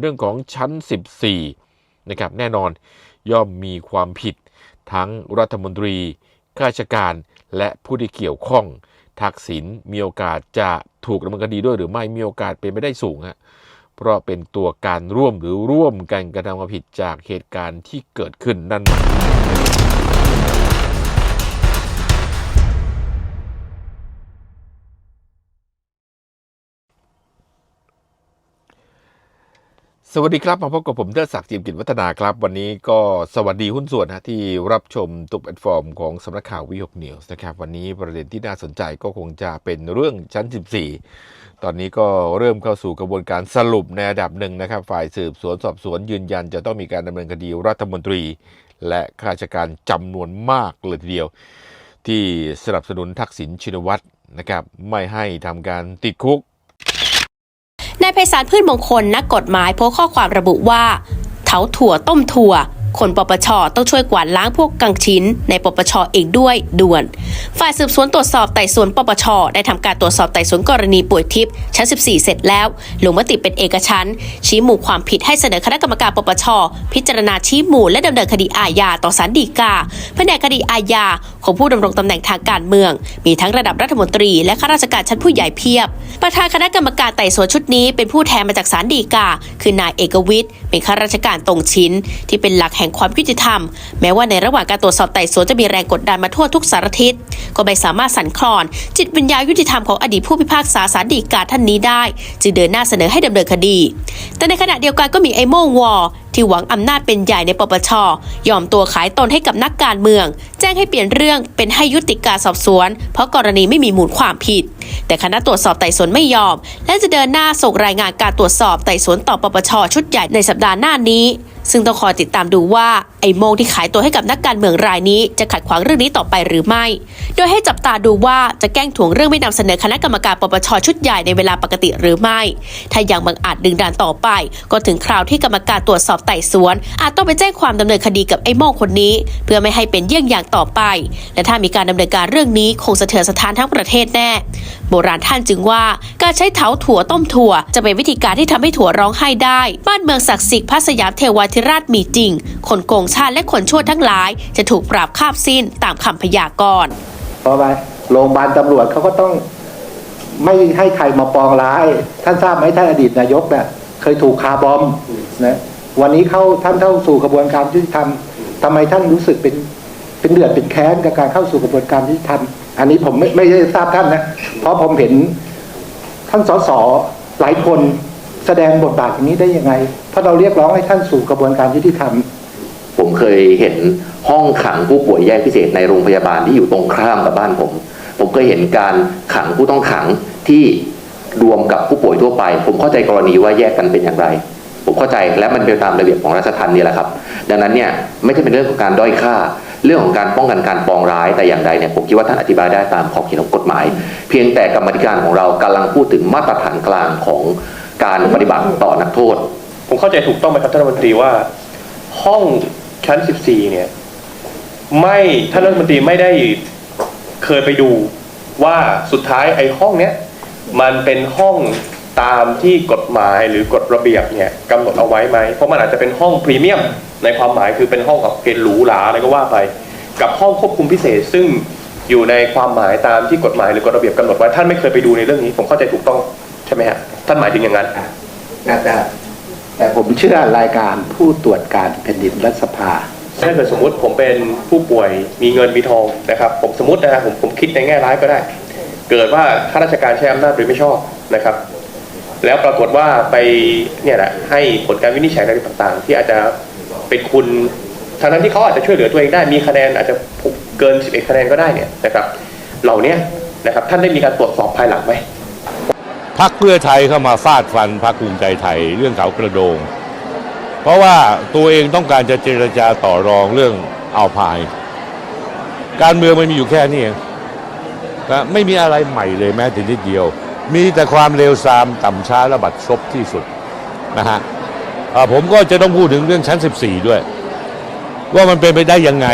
เรื่องของชั้น 14 นะครับ แน่นอนย่อมมีความผิดทั้งรัฐมนตรีข้าราชการและผู้ที่เกี่ยวข้อง ทักษิณมีโอกาสจะถูกดำเนินคดีด้วยหรือไม่มีโอกาสเป็นไม่ได้สูงฮะเพราะเป็นตัวการร่วมหรือร่วมกันกระทำความผิดจากเหตุการณ์ที่เกิดขึ้นนั่น สวัสดีครับ มาพบกับผมเทิดศักดิ์จิมกิจวัฒนาครับ วันนี้ก็สวัสดีหุ้นส่วนนะที่รับชมทุกแพลตฟอร์มของสำนักข่าววิหกนิวส์นะครับ วันนี้ประเด็นที่น่าสนใจก็คงจะเป็นเรื่องชั้น 14 ตอนนี้ก็เริ่มเข้าสู่กระบวนการสรุปในระดับหนึ่งนะครับ ฝ่ายสืบสวนสอบสวนยืนยัน จะต้องมีการดำเนินคดีรัฐมนตรี และข้าราชการจำนวนมากเลยทีเดียว ที่สนับสนุนทักษิณชินวัตรนะครับไม่ให้ทำการติดคุกายไพศาลพืชมงคลนักกฎหมายโพสข้อความระบุว่าเถาถั่วต้มถั่ว คนปปชต้องช่วยกวาดล้างพวกกังชิ้น ในปปชเองด้วยด่วน ฝ่ายสืบสวนตรวจสอบไต่สวนปปชได้ทำการตรวจสอบไต่สวนกรณีป่วยทิพย์ชั้น 14 เสร็จแล้วลงมติเป็นเอกชั้น ชี้หมู่ความผิดให้เสนอคณะกรรมการปปชพิจารณาชี้หมู่และดำเนินคดีอาญาต่อศาลฎีกาแผนกคดีอาญาของผู้ดำรงตำแหน่งทางการเมือง มีทั้งระดับรัฐมนตรี และข้าราชการชั้นผู้ใหญ่เพียบ ประธานคณะกรรมการไต่สวนชุดนี้เป็นผู้แทนมาจากศาลฎีกา คือนายเอกวิทย์เป็นข้าราชการตรงชิ้น ที่เป็นหลักแห่งความยุติธรรม แม้ว่าในระหว่างการตรวจสอบไต่สวนจะมีแรงกดดันมาทั่วทุกสารทิศ ก็ไม่สามารถสั่นคลอน จิตวิญญาณยุติธรรมของอดีตผู้พิพากษาศาลฎีกาท่านนี้ได้ จึงเดินหน้าเสนอให้ดำเนินคดี แต่ในขณะเดียวกันก็มีไอ้โมงวอที่หวังอำนาจเป็นใหญ่ในปปช ยอมตัวขายตนให้กับนักการเมือง แจ้งให้เปลี่ยนเรื่องเป็นให้ยุติการสอบสวน เพราะกรณีไม่มีมูลความผิด แต่คณะตรวจสอบไต่สวนไม่ยอม และจะเดินหน้าส่งรายงานการตรวจสอบไต่สวนต่อปปชชุดใหญ่ในสัปาห์หน้านี้ ซึ่งต้องคอยติดตามดูว่าไอ้โมงที่ขายตัวให้กับนักการเมืองรายนี้จะขัดขวางเรื่องนี้ต่อไปหรือไม่ โดยให้จับตาดูว่าจะแกล้งถ่วงเรื่องไม่นำเสนอคณะกรรมการปปชชุดใหญ่ในเวลาปกติหรือไม่ ถ้ายังบังอาจดึงดันต่อไป ก็ถึงคราวที่กรรมการตรวจสอบไต่สวน อาจต้องไปแจ้งความดำเนินคดีกับไอ้โมงคนนี้ เพื่อไม่ให้เป็นเยี่ยงอย่างต่อไป และถ้ามีการดำเนินการเรื่องนี้คงสะเทือนสถานทั้งประเทศแน่ โบราณท่านจึงว่าการใช้เถาถั่วต้มถั่ว จะเป็นวิธีการที่ทำให้ถั่วร้องไห้ได้ บ้านเมืองศักดิ์สิทธิ์พระสยามเทวาธิราชมีจริง คนโกงชาติและคนชั่วทั้งหลาย จะถูกปราบคาบสิ้นตามคำพยากรณ์เพราะว่าโรงพยาบาลตำรวจเขาก็ต้องไม่ให้ใครมาปองร้าย ท่านทราบไหมท่านอดีตนายกเนี่ยเคยถูกคาบอมนะวันนี้เข้าท่านเข้าสู่กระบวนการยุติธรรมทำไมท่านรู้สึกเป็นเป็นเดือดเป็นแค้นกับการเข้าสู่กระบวนการยุติธรรม อันนี้ผมไม่ไม่ได้ทราบท่านนะ เพราะผมเห็นท่านสสหลายคนแสดงบทบาทอย่างนี้ได้ยังไง เพราะเราเรียกร้องให้ท่านสู่กระบวนการยุติธรรม ผมเคยเห็นห้องขังผู้ป่วยแยกพิเศษในโรงพยาบาลที่อยู่ตรงข้ามกับบ้านผม ผมเคยเห็นการขังผู้ต้องขังที่รวมกับผู้ป่วยทั่วไป ผมเข้าใจกรณีว่าแยกกันเป็นอย่างไร ผมเข้าใจและมันเป็นตามระเบียบของราชทัณฑ์นี่แหละครับ ดังนั้นเนี่ยไม่ใช่เป็นเรื่องของการด้อยค่า เรื่องของการป้องกันการปองร้ายแต่อย่างใดเนี่ยผมคิดว่าท่านอธิบายได้ตามขอบเขตของกฎหมาย เพียงแต่กรรมธิการของเรากำลังพูดถึงมาตรฐานกลางของการปฏิบัติต่อนักโทษ ผมเข้าใจถูกต้องไหมครับท่านรัฐมนตรีว่า ห้องชั้น 14 เนี่ย ไม่ท่านรัฐมนตรีไม่ได้เคยไปดูว่าสุดท้ายไอ้ห้องเนี้ยมันเป็นห้อง ตามที่กฎหมายหรือกฎระเบียบเนี่ยกำหนดเอาไว้ไหม เพราะมันอาจจะเป็นห้องพรีเมียม ในความหมายคือเป็นห้องกับเกณฑ์หรูหราอะไรก็ว่าไป กับห้องควบคุมพิเศษซึ่งอยู่ในความหมายตามที่กฎหมายหรือกฎระเบียบกำหนดไว้ท่านไม่เคยไปดูในเรื่องนี้ ผมเข้าใจถูกต้องใช่ไหมฮะท่านหมายถึงอย่างนั้นแต่แต่แต่ผมเชื่อรายการผู้ตรวจการแผ่นดินรัฐสภาถ้าเกิดสมมุติผมเป็นผู้ป่วยมีเงินมีทองนะครับ ผมสมมตินะครับผมผมคิดในแง่ร้ายก็ได้ เกิดว่าข้าราชการใช้อำนาจโดยไม่ชอบนะครับ แล้วปรากฏว่าไปเนี่ยแหละให้ผลการวินิจฉัยอะไรต่างๆ ที่อาจจะเป็นคุณทางนั้นที่เขาอาจจะช่วยเหลือตัวเองได้มีคะแนนอาจจะเกิน 11 คะแนนก็ได้เนี่ยนะครับ เหล่านี้นะครับท่านได้มีการตรวจสอบภายหลังไหมพักเพื่อไทยเข้ามาฟาดฟันพักภูมิใจไทยเรื่องเขากระโดง เพราะว่าตัวเองต้องการจะเจรจาต่อรองเรื่องเอาพาย การเมืองมันมีอยู่แค่นี้เองนะไม่มีอะไรใหม่เลยแม้แต่นิดเดียว มีแต่ความเลวทรามต่ำช้าและบัดซบที่สุดนะฮะผมก็จะต้องพูดถึงเรื่องชั้น 14 ด้วย ว่ามันเป็นไปได้ยังไง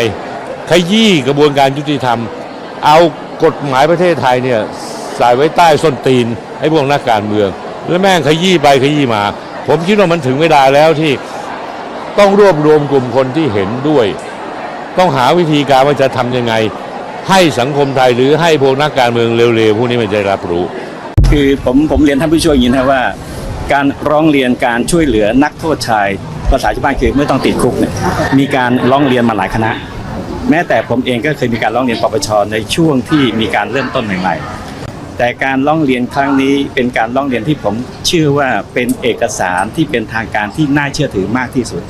ขยี้กระบวนการยุติธรรม เอากฎหมายประเทศไทยเนี่ยใส่ไว้ใต้ส้นตีนไอ้พวกนักการเมือง แล้วแม่งขยี้ไปขยี้มา ผมคิดว่ามันถึงเวลาแล้วที่ต้องรวบรวมกลุ่มคนที่เห็นด้วย ต้องหาวิธีการว่าจะทำยังไง ให้สังคมไทยหรือให้พวกนักการเมืองเร็วๆพวกนี้มันจะรับรู้ คือผมผมเรียนท่านผู้ช่วยอย่างนี้นะว่า การร้องเรียนการช่วยเหลือนักโทษชายภาษาชาวบ้านคือไม่ต้องติดคุกเนี่ยมีการร้องเรียนมาหลายคณะ แม้แต่ผมเองก็เคยมีการร้องเรียนปปชในช่วงที่มีการเริ่มต้นใหม่ๆ แต่การร้องเรียนครั้งนี้เป็นการร้องเรียนที่ผมเชื่อว่าเป็นเอกสารที่เป็นทางการที่น่าเชื่อถือมากที่สุด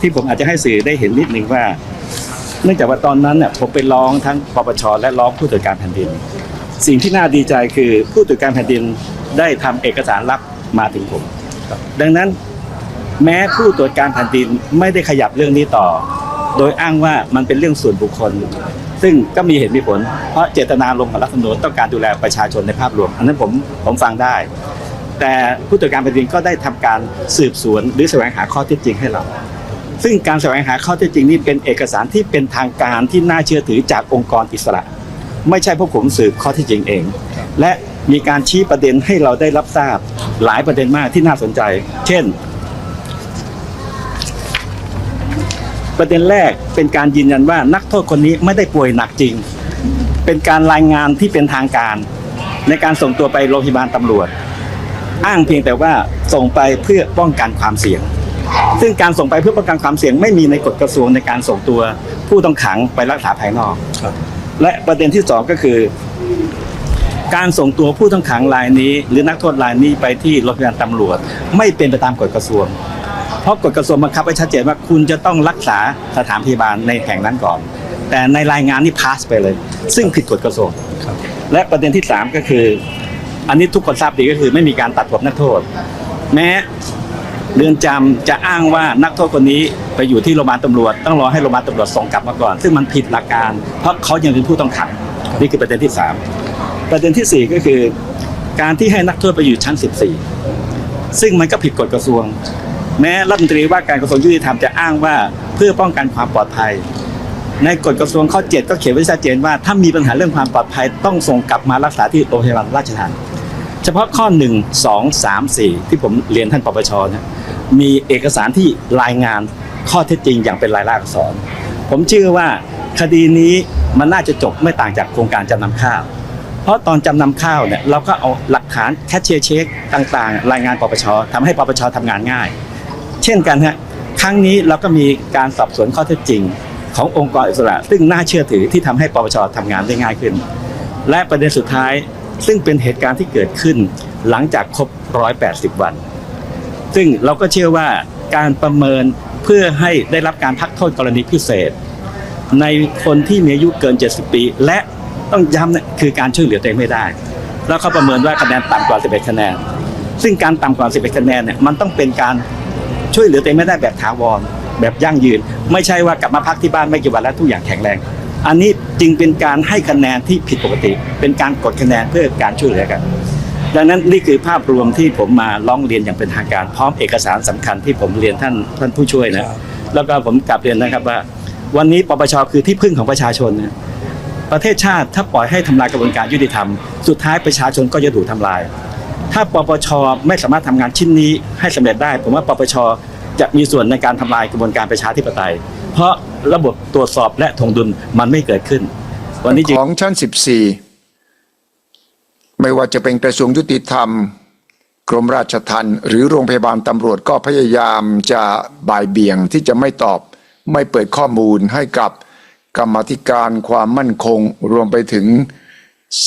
ที่ผมอาจจะให้สื่อได้เห็นนิดนึงว่า เนื่องจากว่าตอนนั้นเนี่ยผมไปร้องทั้งปปชและร้องผู้ตรวจการแผ่นดิน สิ่งที่น่าดีใจคือผู้ตรวจการแผ่นดินได้ทำเอกสารรับมาถึงผม ดังนั้นแม้ผู้ตรวจการแผ่นดินไม่ได้ขยับเรื่องนี้ต่อ โดยอ้างว่ามันเป็นเรื่องส่วนบุคคล ซึ่งก็มีเหตุมีผล เพราะเจตนาลงของรัฐธรรมนูญต้องการดูแลประชาชนในภาพรวม อันนั้นผมผมฟังได้ แต่ผู้ตรวจการแผ่นดินก็ได้ทำการสืบสวนหรือแสวงหาข้อเท็จจริงให้เรา ซึ่งการแสวงหาข้อเท็จจริงนี้เป็นเอกสารที่เป็นทางการที่น่าเชื่อถือจากองค์กรอิสระ ไม่ใช่พวกผมสืบข้อที่จริงเอง และมีการชี้ประเด็นให้เราได้รับทราบหลายประเด็นมากที่น่าสนใจ เช่น ประเด็นแรกเป็นการยืนยันว่านักโทษคนนี้ไม่ได้ป่วยหนักจริง เป็นการรายงานที่เป็นทางการ ในการส่งตัวไปโรงพยาบาลตำรวจ อ้างเพียงแต่ว่าส่งไปเพื่อป้องกันความเสี่ยง ซึ่งการส่งไปเพื่อป้องกันความเสี่ยง ไม่มีในกฎกระทรวงในการส่งตัวผู้ต้องขังไปรักษาภายนอก และประเด็นที่สองก็คือ การส่งตัวผู้ต้องขังรายนี้ หรือนักโทษรายนี้ไปที่โรงพยาบาลตำรวจ ไม่เป็นไปตามกฎกระทรวง เพราะกฎกระทรวงบังคับไว้ชัดเจนว่าคุณจะต้องรักษาสถานพยาบาลในแห่งนั้นก่อน แต่ในรายงานนี่พาสไปเลย ซึ่งผิดกฎกระทรวงและประเด็นที่สามก็คือ อันนี้ทุกคนทราบดีก็คือไม่มีการตัดผมนักโทษ แม้ เรือนจำจะอ้างว่านักโทษคนนี้ไปอยู่ที่โรงพยาบาลตำรวจ ต้องรอให้โรงพยาบาลตำรวจส่งกลับมาก่อน ซึ่งมันผิดหลักการ เพราะเขายังเป็นผู้ต้องขังนี่คือประเด็นที่สามประเด็นที่สี่ก็คือ การที่ให้นักโทษไปอยู่ชั้น 14 ซึ่งมันก็ผิดกฎกระทรวง แม้รัฐมนตรีว่าการกระทรวงยุติธรรมจะอ้างว่าเพื่อป้องกันความปลอดภัย ในกฎกระทรวงข้อ 7 ก็เขียนไว้ชัดเจนว่าถ้ามีปัญหาเรื่องความปลอดภัยต้องส่งกลับมารักษาที่โรงพยาบาลราชทัณฑ์เฉพาะข้อ 1 2 3 4 ที่ผมเรียนท่านปปชนะ มีเอกสารที่รายงานข้อเท็จจริงอย่างเป็นลายลักษณ์อักษร ผมเชื่อว่าคดีนี้มันน่าจะจบไม่ต่างจากโครงการจำนำข้าว เพราะตอนจำนำข้าวเนี่ยเราก็เอาหลักฐานแคชเชียร์เช็คต่างๆ รายงานปปชทำให้ปปชทำงานง่าย เช่นกันฮะครั้งนี้เราก็มีการสอบสวนข้อเท็จจริง ขององค์กรอิสระ ซึ่งน่าเชื่อถือที่ทำให้ปปชทำงานได้ง่ายขึ้น และประเด็นสุดท้ายซึ่งเป็นเหตุการณ์ที่เกิดขึ้นหลังจากครบ 180 วัน ซึ่งเราก็เชื่อว่าการประเมินเพื่อให้ได้รับการพักโทษกรณีพิเศษ ในคนที่มีอายุเกิน 70 ปี และต้องย้ำนะคือการช่วยเหลือตัวเองไม่ได้ แล้วเขาประเมินว่าคะแนนต่ำกว่า 11 คะแนน ซึ่งการต่ำกว่า 11 คะแนนเนี่ยมันต้องเป็นการช่วยเหลือตัวเองไม่ได้แบบถาวรแบบยั่งยืน ไม่ใช่ว่ากลับมาพักที่บ้านไม่กี่วันแล้วทุกอย่างแข็งแรง อันนี้จึงเป็นการให้คะแนนที่ผิดปกติ เป็นการกดคะแนนเพื่อการช่วยเหลือกัน ดังนั้นนี่คือภาพรวมที่ผมมาร้องเรียนอย่างเป็นทางการพร้อมเอกสารสำคัญที่ผมเรียนท่านท่านผู้ช่วยนะแล้วก็ผมกลับเรียนนะครับว่า วันนี้ปปชคือที่พึ่งของประชาชนนะประเทศชาติถ้าปล่อยให้ทำลายกระบวนการยุติธรรม สุดท้ายประชาชนก็จะถูกทำลาย ถ้าปปชไม่สามารถทำงานชิ้นนี้ให้สำเร็จได้ ผมว่าปปชจะมีส่วนในการทำลายกระบวนการประชาธิปไตย เพราะระบบตรวจสอบและทวงดุลมันไม่เกิดขึ้น วันนี้จึงของชั้น 14 ไม่ว่าจะเป็นกระทรวงยุติธรรม กรมราชทัณฑ์หรือโรงพยาบาลตำรวจก็พยายามจะบ่ายเบี่ยงที่จะไม่ตอบไม่เปิดข้อมูลให้กับกรรมธิการความมั่นคง รวมไปถึง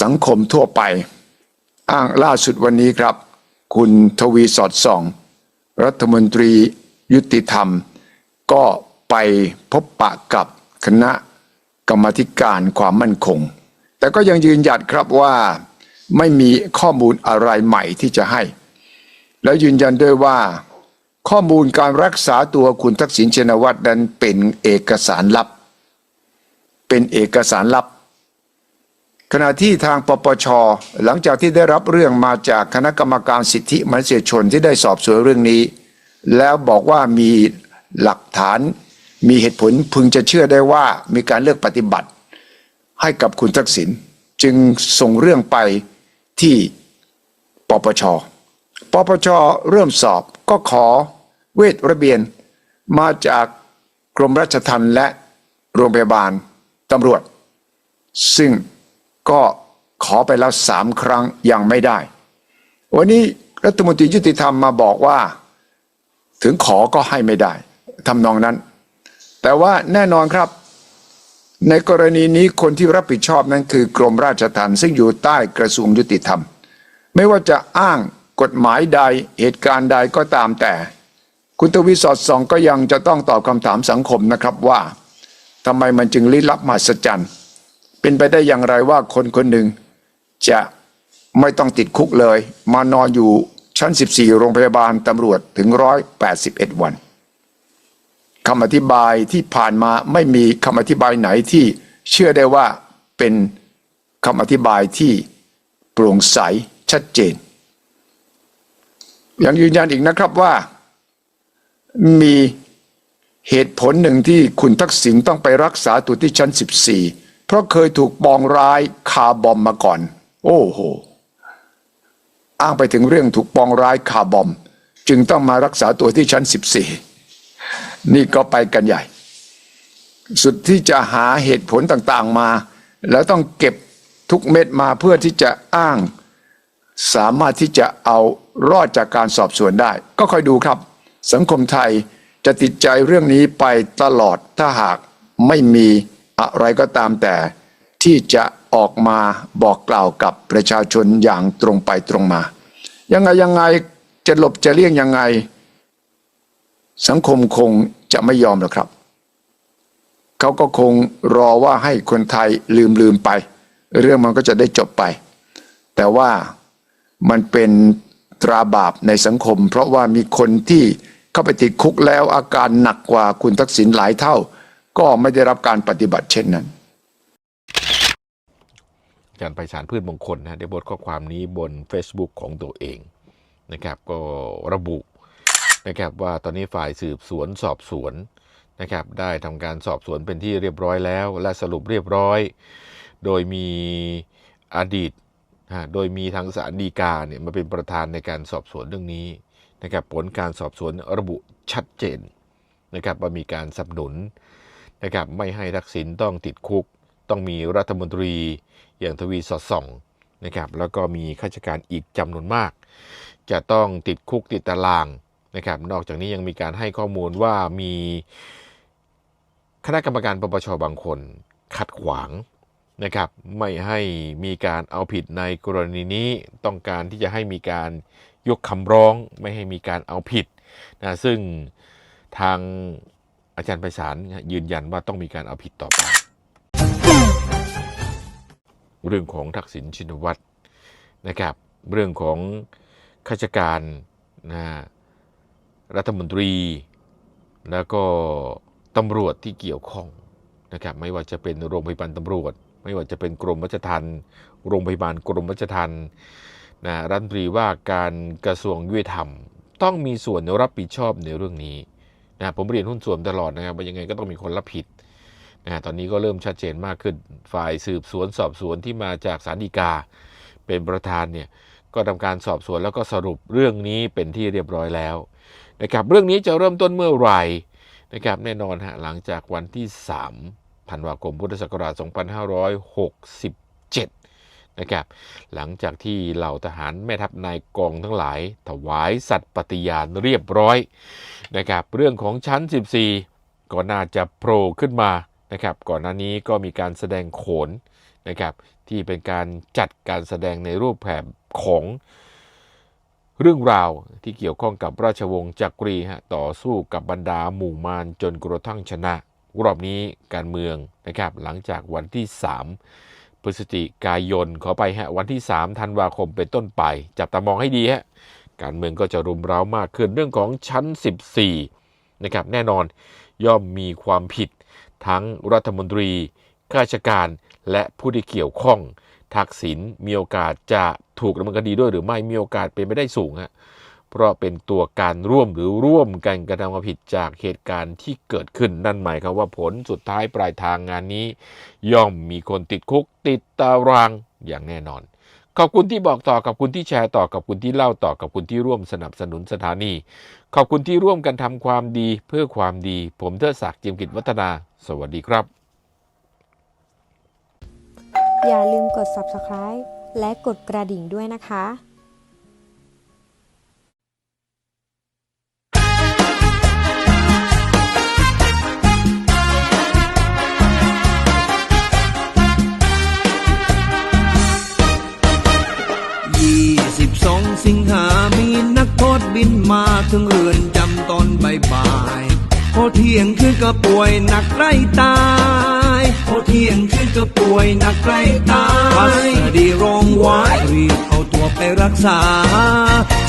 สังคมทั่วไป อ้างล่าสุดวันนี้ครับ คุณทวีสอดส่อง รัฐมนตรียุติธรรม ก็ไปพบปะกับคณะกรรมธิการความมั่นคง แต่ก็ยังยืนหยัดครับว่า ไม่มีข้อมูลอะไรใหม่ที่จะให้ แล้วยืนยันด้วยว่า ข้อมูลการรักษาตัวคุณทักษิณชินวัตรนั้นเป็นเอกสารลับ เป็นเอกสารลับ ขณะที่ทางปปช หลังจากที่ได้รับเรื่องมาจากคณะกรรมการสิทธิมนุษยชนที่ได้สอบสวนเรื่องนี้ แล้วบอกว่ามีหลักฐานมีเหตุผลพึงจะเชื่อได้ว่ามีการเลือกปฏิบัติให้กับคุณทักษิณจึงส่งเรื่องไป ที่ปปช ปปชเริ่มสอบก็ขอเวทระเบียนมาจากกรมราชทัณฑ์และโรงพยาบาลตำรวจ ซึ่งก็ขอไปแล้วสามครั้งยังไม่ได้ วันนี้รัฐมนตรียุติธรรมมาบอกว่า ถึงขอก็ให้ไม่ได้ทำนองนั้น แต่ว่าแน่นอนครับ ในกรณีนี้คนที่รับผิดชอบนั้นคือกรมราชทัณฑ์ซึ่งอยู่ใต้กระทรวงยุติธรรม ไม่ว่าจะอ้างกฎหมายใดเหตุการณ์ใดก็ตามแต่ คุณทวีสอดส่องก็ยังจะต้องตอบคำถามสังคมนะครับว่าทำไมมันจึงลี้ลับมหัศจรรย์เป็นไปได้อย่างไรว่าคนคนหนึ่งจะไม่ต้องติดคุกเลย มานอนอยู่ชั้น 14 โรงพยาบาลตำรวจถึง 181 วัน คำอธิบายที่ผ่านมาไม่มีคำอธิบายไหนที่เชื่อได้ว่าเป็นคำอธิบายที่โปร่งใสชัดเจน ยังยืนยันอีกนะครับว่า มีเหตุผลหนึ่งที่คุณทักษิณต้องไปรักษาตัวที่ชั้น 14 เพราะเคยถูกปองร้ายคาบอมมาก่อน โอ้โห อ้างไปถึงเรื่องถูกปองร้ายคาบอม จึงต้องมารักษาตัวที่ชั้น 14 นี่ก็ไปกันใหญ่ สุดที่จะหาเหตุผลต่างๆมา แล้วต้องเก็บทุกเม็ดมาเพื่อที่จะอ้าง สามารถที่จะเอารอดจากการสอบสวนได้ ก็คอยดูครับ สังคมไทยจะติดใจเรื่องนี้ไปตลอดถ้าหากไม่มีอะไรก็ตามแต่ ที่จะออกมาบอกกล่าวกับประชาชนอย่างตรงไปตรงมา ยังไงยังไงจะหลบจะเลี่ยงยังไง สังคมคงจะไม่ยอมหรอกครับ เขาก็คงรอว่าให้คนไทยลืมลืมไป เรื่องมันก็จะได้จบไป แต่ว่ามันเป็นตราบาปในสังคม เพราะว่ามีคนที่เข้าไปติดคุกแล้วอาการหนักกว่าคุณทักษิณหลายเท่า ก็ไม่ได้รับการปฏิบัติเช่นนั้นอาจารย์ไพศาลพืชมงคลนะได้โพสต์ข้อความนี้บน Facebook ของตัวเองนะครับ ก็ระบุ นะครับว่าตอนนี้ฝ่ายสืบสวนสอบสวนนะครับได้ทำการสอบสวนเป็นที่เรียบร้อยแล้ว และสรุปเรียบร้อย โดยมีอดีตโดยมีทางศาลฎีกาเนี่ยมาเป็นประธานในการสอบสวนเรื่องนี้นะครับผลการสอบสวนระบุชัดเจนนะครับว่ามีการสนับสนุนนะครับไม่ให้ทักษิณต้องติดคุก ต้องมีรัฐมนตรีอย่างทวีสอดส่องนะครับแล้วก็มีข้าราชการอีกจำนวนมาก จะต้องติดคุกติดตาราง นะครับนอกจากนี้ยังมีการให้ข้อมูลว่ามีคณะกรรมการปปชบางคน ขัดขวางนะครับไม่ให้มีการเอาผิดในกรณีนี้ต้องการที่จะให้มีการยกคำร้อง ไม่ให้มีการเอาผิดนะซึ่งทางอาจารย์ไพศาลยืนยันว่าต้องมีการเอาผิดต่อไป เรื่องของทักษิณชินวัตรนะครับ เรื่องของข้าราชการนะ รัฐมนตรี แล้วก็ตำรวจที่เกี่ยวข้องนะครับไม่ว่าจะเป็นโรงพยาบาลตำรวจ ไม่ว่าจะเป็นกรมรัชทัณฑ์โรงพยาบาลกรมรัชทัณฑ์นะรัฐมนตรีว่าการกระทรวงยุติธรรม ต้องมีส่วนรับผิดชอบในเรื่องนี้นะผมเรียนหุ้นส่วนตลอดนะครับว่ายังไงก็ต้องมีคนรับผิดนะตอนนี้ก็เริ่มชัดเจนมากขึ้น ฝ่ายสืบสวนสอบสวนที่มาจากสารดีกา เป็นประธานเนี่ยก็ทำการสอบสวนแล้วก็สรุปเรื่องนี้เป็นที่เรียบร้อยแล้ว นะครับเรื่องนี้จะเริ่มต้นเมื่อไหร่นะครับแน่นอนฮะหลังจากวันที่3ธันวาคมพุทธศักราช 2567นะครับหลังจากที่เหล่าทหารแม่ทัพนายกองทั้งหลาย ถวายสัตย์ปฏิญาณเรียบร้อยนะครับเรื่องของชั้น 14 ก็น่าจะโผล่ขึ้นมานะครับก่อนหน้านี้ก็มีการแสดงโขนนะครับที่เป็นการจัดการแสดงในรูปแบบของ เรื่องราวที่เกี่ยวข้องกับราชวงศ์จักรีฮะต่อสู้กับบรรดาหมู่มารจนกระทั่งชนะ รอบนี้การเมืองนะครับหลังจากวันที่ 3 พฤศจิกายนขอไปฮะวันที่ 3 ธันวาคมเป็นต้นไป จับตามองให้ดีฮะการเมืองก็จะรุมเร้ามากขึ้นเรื่องของชั้น 14นะครับแน่นอนย่อมมีความผิดทั้งรัฐมนตรีข้าราชการและผู้ที่เกี่ยวข้อง ทักษิณมีโอกาสจะถูกดำเนินคดีด้วยหรือไม่มีโอกาสเป็นไปได้สูงฮะเพราะเป็นตัวการร่วมหรือร่วมกันกระทำความผิดจากเหตุการณ์ที่เกิดขึ้นนั่นหมายความว่าผลสุดท้ายปลายทางงานนี้ ย่อมมีคนติดคุกติดตารางอย่างแน่นอน ขอบคุณที่บอกต่อขอบคุณที่แชร์ต่อขอบคุณที่เล่าต่อขอบคุณที่ร่วมสนับสนุนสถานี ขอบคุณที่ร่วมกันทำความดีเพื่อความดี ผมเทิดศักดิ์จียมกิจวัฒนา สวัสดีครับ อย่าลืมกด subscribe และกดกระดิ่งด้วยนะคะ22สิงหามีนักโทษบินมาถึงเรือนจำตอนบ่ายๆพอเที่ยงคืนก็ป่วยหนักใกล้ตา พอเที่ยงคืนก็ป่วยหนักใกล้ตายพัสดีโรงไว้รีบเอาตัวไปรักษา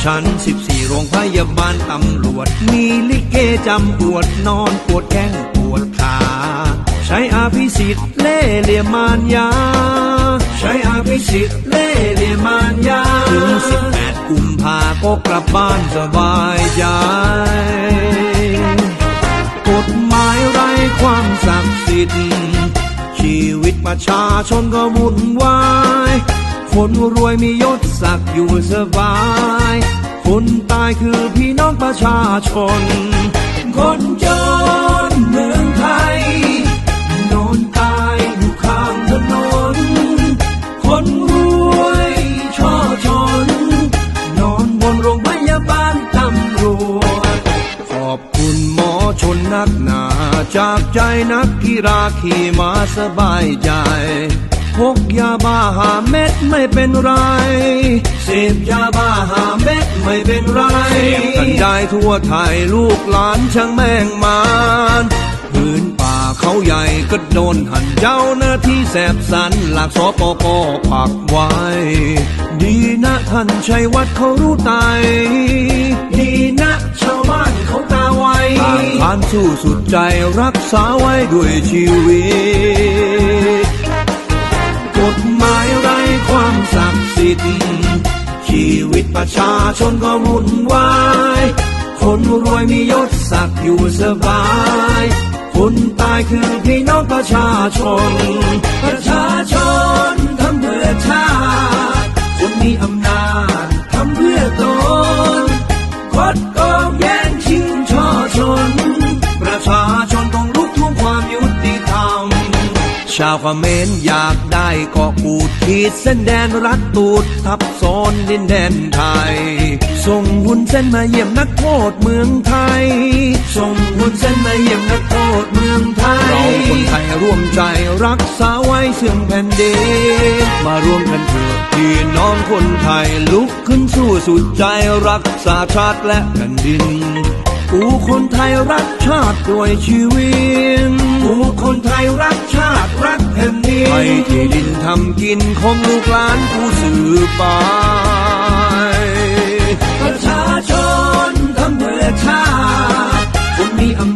ชั้น14โรงพยาบาลตำรวจ มีลิเกจำปวดนอนปวดแข้งปวดขา ใช้อาภิสิทธิ์เล่เหลี่ยมมารยา ใช้อาภิสิทธิ์เล่เหลี่ยมมารยา ถึง18กุมภาก็กลับบ้านสบายใจกฎหมายไร้ความศักดิ์สิทธิ์ ชีวิตประชาชนก็วุ่นวาย คนรวยมียศศักดิ์อยู่สบาย คนตายคือพี่น้องประชาชน คนจน ใจนักกีฬาขี่มาสบายใจ พกยาบ้าหาเม็ดไม่เป็นไร เสพยาบ้าหาเม็ดไม่เป็นไรเสพกันได้ทั่วไทยลูกหลานช่างแม่งมานพื้นป่าเขาใหญ่ก็โดนหันเจ้าหน้าที่แสบสันหลักสปปปักไว้ ดีนะท่านชัยวัดเขารู้ไตดีนะชาวบ้านเขาตาไวทานสู้สุดใจรักษาไว้ด้วยชีวิต กฎหมายไร้ความศักดิ์สิทธิ์ ชีวิตประชาชนก็วุ่นวาย คนรวยมียศศักดิ์อยู่สบาย คนตายคือพี่น้องประชาชน ประชาชนทำเพื่อชาติคนมีอำ ชาวเขมรอยากได้เกาะกูดขีดเส้นแดนรัดตูดทับซ้อนดินแดนไทย ส่งหุ่นเส้นมาเยี่ยมนักโทษเมืองไทย ส่งหุ่นเส้นมาเยี่ยมนักโทษเมืองไทยเราคนไทยร่วมใจรักษาไว้ซึ่องแผ่นดินมาร่วมกันเถิดพี่น้องคนไทยลุกขึ้นสู้สุดใจรักษาชาติและแผ่นดิน กูคนไทยรักชาติด้วยชีวิต กูคนไทยรักชาติรักแผ่นดินให้ที่ดินทำกินของลูกหลานกูสืบไปประชาชนทำเพื่อชาติคุณมีอำ